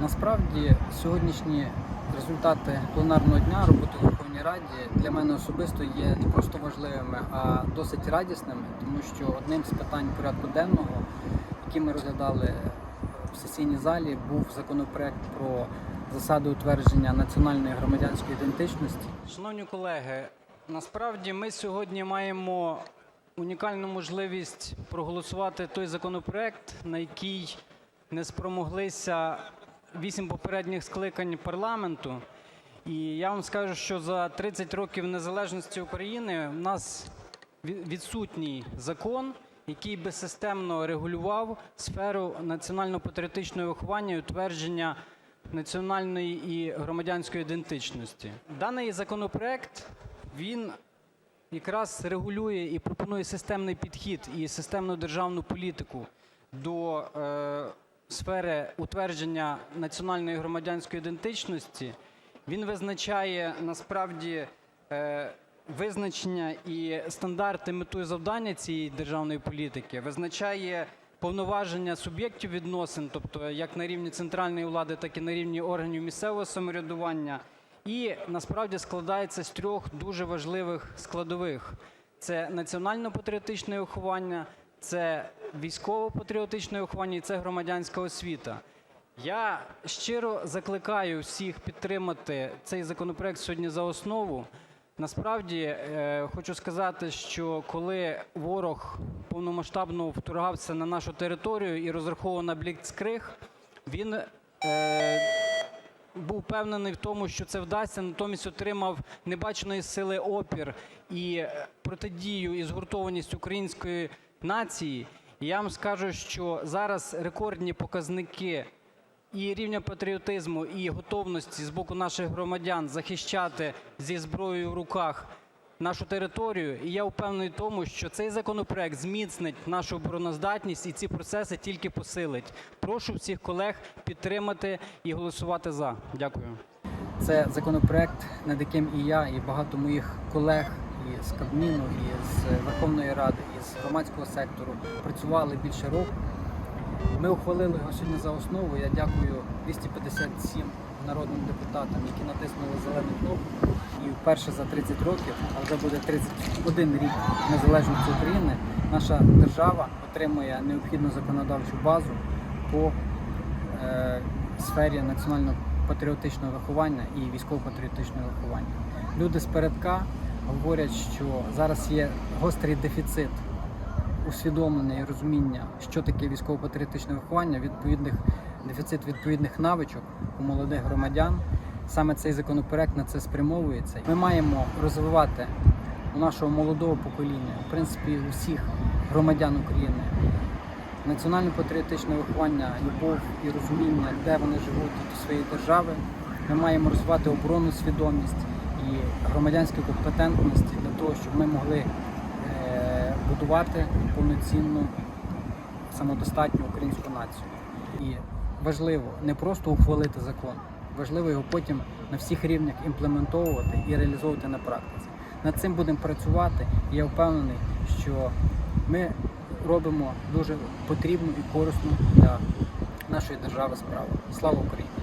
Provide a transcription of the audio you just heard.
Насправді сьогоднішні результати пленарного дня роботи у Верховній Раді для мене особисто є не просто важливими, а досить радісними, тому що одним з питань порядку денного, які ми розглядали в сесійній залі, був законопроект про засади утвердження національної громадянської ідентичності. Шановні колеги, насправді ми сьогодні маємо унікальну можливість проголосувати той законопроект, на який не спромоглися вісім попередніх скликань парламенту. І я вам скажу, що за 30 років незалежності України в нас відсутній закон, який би системно регулював сферу національно-патріотичного виховання і утвердження національної і громадянської ідентичності. Даний законопроект він якраз регулює і пропонує системний підхід і системну державну політику до е, сфери утвердження національної громадянської ідентичності. Він визначає насправді е, визначення і стандарти, мету і завдання цієї державної політики, визначає повноваження суб'єктів відносин, тобто як на рівні центральної влади, так і на рівні органів місцевого самоврядування, і насправді складається з трьох дуже важливих складових: це національно-патріотичне виховання, це військово-патріотичне виховання і це громадянська освіта. Я щиро закликаю всіх підтримати цей законопроект сьогодні за основу. Насправді е, хочу сказати, що коли ворог повномасштабно вторгався на нашу територію і розраховував на бліцкриг, він е, був впевнений в тому, що це вдасться, натомість отримав небаченої сили опір і е, протидію і згуртованість української нації. Я вам скажу, що зараз рекордні показники і рівня патріотизму, і готовності з боку наших громадян захищати зі зброєю в руках нашу територію. І я впевнений в тому, що цей законопроект зміцнить нашу обороноздатність і ці процеси тільки посилить. Прошу всіх колег підтримати і голосувати за. Дякую. Це законопроект, над яким і я, і багато моїх колег і з Кабміну, і з Верховної Ради, і з громадського сектору працювали більше року. Ми ухвалили його сьогодні за основу. Я дякую 257 народним депутатам, які натиснули зелену кнопку. І вперше за 30 років, а вже буде 31 рік незалежності України, наша держава отримує необхідну законодавчу базу по е, сфері національно-патріотичного виховання і військово-патріотичного виховання. Люди з передка говорять, що зараз є гострий дефіцит усвідомлення і розуміння, що таке військово-патріотичне виховання, відповідних дефіцит відповідних навичок у молодих громадян. Саме цей законопроект на це спрямовується. Ми маємо розвивати у нашого молодого покоління, в принципі, усіх громадян України, національно-патріотичне виховання, любов і розуміння, де вони живуть до своєї держави. Ми маємо розвивати оборонну свідомість і громадянську компетентність для того, щоб ми могли е, будувати повноцінну самодостатню українську націю. І важливо не просто ухвалити закон, важливо його потім на всіх рівнях імплементовувати і реалізовувати на практиці. Над цим будемо працювати, і я впевнений, що ми робимо дуже потрібну і корисну для нашої держави справу. Слава Україні!